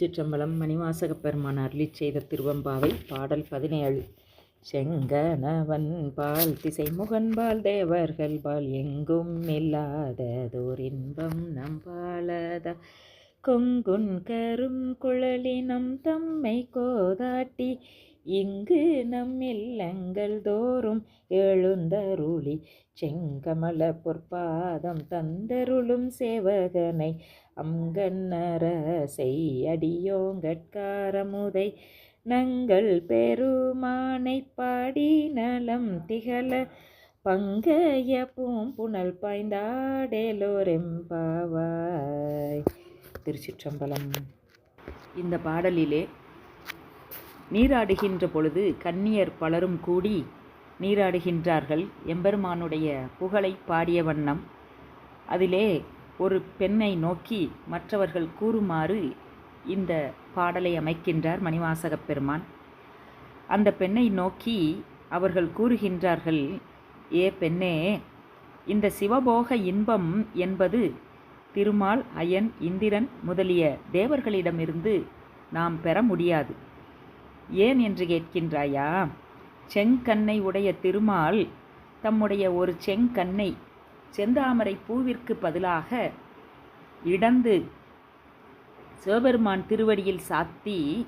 சிற்றம்பலம் மணிவாசக பெருமான் அருளிச் செய்த திருவம்பாவை பாடல் பதினேழு. செங்கனவன் பால் திசைமுகன்பால் தேவர்கள் பால் எங்கும் இல்லாததோர் இன்பம் நம் பாலத. கொங்குன் கரும் குழலினம் தம்மை கோதாட்டி இங்கு நம் இல்லங்கள் தோறும் எழுந்தருளி செங்கமல பொற்பாதம் தந்தருளும் சேவகனை அங்கன்னரசை அடியோங்கட்காரமுதை நங்கள் பெருமானை பாடி நலம் திகழ பங்கைய பூம்புணல் பாய்ந்தாடேலோரெம்பாவாய். திருச்சிற்றம்பலம். இந்த பாடலிலே நீராடுகின்ற பொழுது கன்னியர் பலரும் கூடி நீராடுகின்றார்கள். எம்பெருமானுடைய புகழை பாடிய வண்ணம். அதிலே ஒரு பெண்ணை நோக்கி மற்றவர்கள் கூறுமாறு இந்த பாடலை அமைக்கின்றார் மணிவாசகப் பெருமான். அந்த பெண்ணை நோக்கி அவர்கள் கூறுகின்றார்கள் ஏ பெண்ணே இந்த சிவபோக இன்பம் என்பது திருமால் அயன் இந்திரன் முதலிய தேவர்களிடமிருந்து நாம் பெற முடியாது. ஏன் என்று கேட்கின்றாயா? செங்கண்ணை உடைய திருமால் தம்முடைய ஒரு செங்கண்ணை செந்தாமரை பூவிற்கு பதிலாக இடந்து சிவபெருமான் திருவடியில் சாத்தி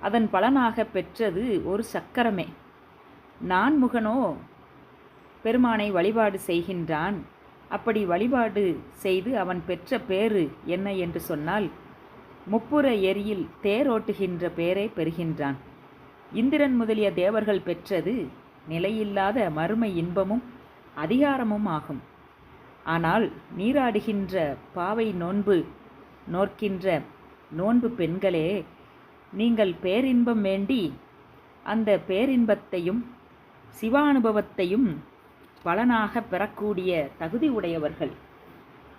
அதன் பலனாக பெற்றது ஒரு சக்கரமே. நான் முகனோ பெருமானை வழிபாடு செய்கின்றான். அப்படி வழிபாடு செய்து அவன் பெற்ற பேறு என்ன என்று சொன்னால் முப்புற எரியில் தேரோட்டுகின்ற பேரை பெறுகின்றான். இந்திரன் முதலிய தேவர்கள் பெற்றது நிலையில்லாத மறுமை இன்பமும் அதிகாரமும் ஆகும். ஆனால் நீராடுகின்ற பாவை நோன்பு நோக்கின்ற நோன்பு பெண்களே நீங்கள் பேரின்பம் வேண்டி அந்த பேரின்பத்தையும் சிவானுபவத்தையும் பலனாக பெறக்கூடிய தகுதி உடையவர்கள்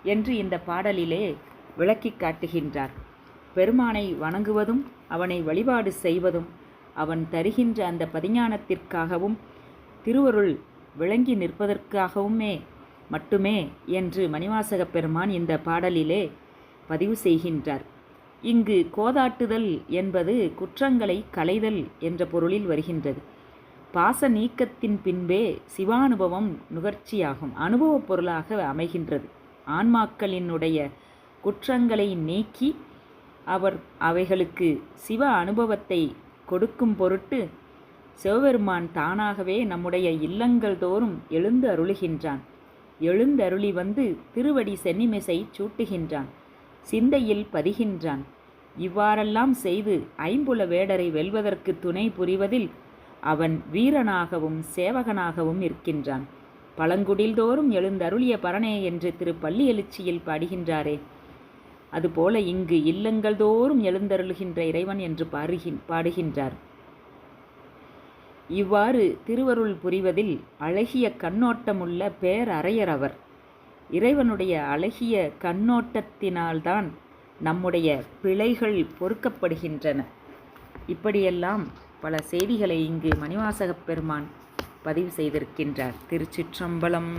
என்று இந்த பாடலிலே விளக்கி காட்டுகின்றார். பெருமானை வணங்குவதும் அவனை வழிபாடு செய்வதும் அவன் தருகின்ற அந்த பதிஞானத்திற்காகவும் திருவருள் விளங்கி நிற்பதற்காகவுமே மட்டுமே என்று மணிவாசகப் பெருமான் இந்த பாடலிலே பதிவு செய்கின்றார். இங்கு கோதாட்டுதல் என்பது குற்றங்களை களைதல் என்ற பொருளில் வருகின்றது. பாச நீக்கத்தின் பின்பே சிவானுபவம் நுகர்ச்சியாகும் அனுபவப் பொருளாக அமைகின்றது. ஆன்மாக்களினுடைய குற்றங்களை நீக்கி அவர் அவைகளுக்கு சிவ அனுபவத்தை கொடுக்கும் பொருட்டு சிவபெருமான் தானாகவே நம்முடைய இல்லங்கள் தோறும் எழுந்து அருளுகின்றான். எழுந்தருளி வந்து திருவடி சென்னிமிசை சூட்டுகின்றான். சிந்தையில் பதிகின்றான். இவ்வாறெல்லாம் செய்து ஐம்புல வேடரை வெல்வதற்கு துணை புரிவதில் அவன் வீரனாகவும் சேவகனாகவும் இருக்கின்றான் பழங்குடில் தோறும் எழுந்தருளிய பரணே என்று திரு பள்ளி எழுச்சியில் பாடுகின்றாரே. அதுபோல இங்கு இல்லங்கள் தோறும் எழுந்தருளுகின்ற இறைவன் என்று பாடுகின் பாடுகின்றார். இவ்வாறு திருவருள் புரிவதில் அழகிய கண்ணோட்டமுள்ள பேரறையர் அவர். இறைவனுடைய அழகிய கண்ணோட்டத்தினால்தான் நம்முடைய பிழைகள் பொறுக்கப்படுகின்றன. இப்படியெல்லாம் பல செய்திகளை இங்கு மணிவாசகப் பெருமான் பதிவு செய்திருக்கின்றார். திருச்சிற்றம்பலம்.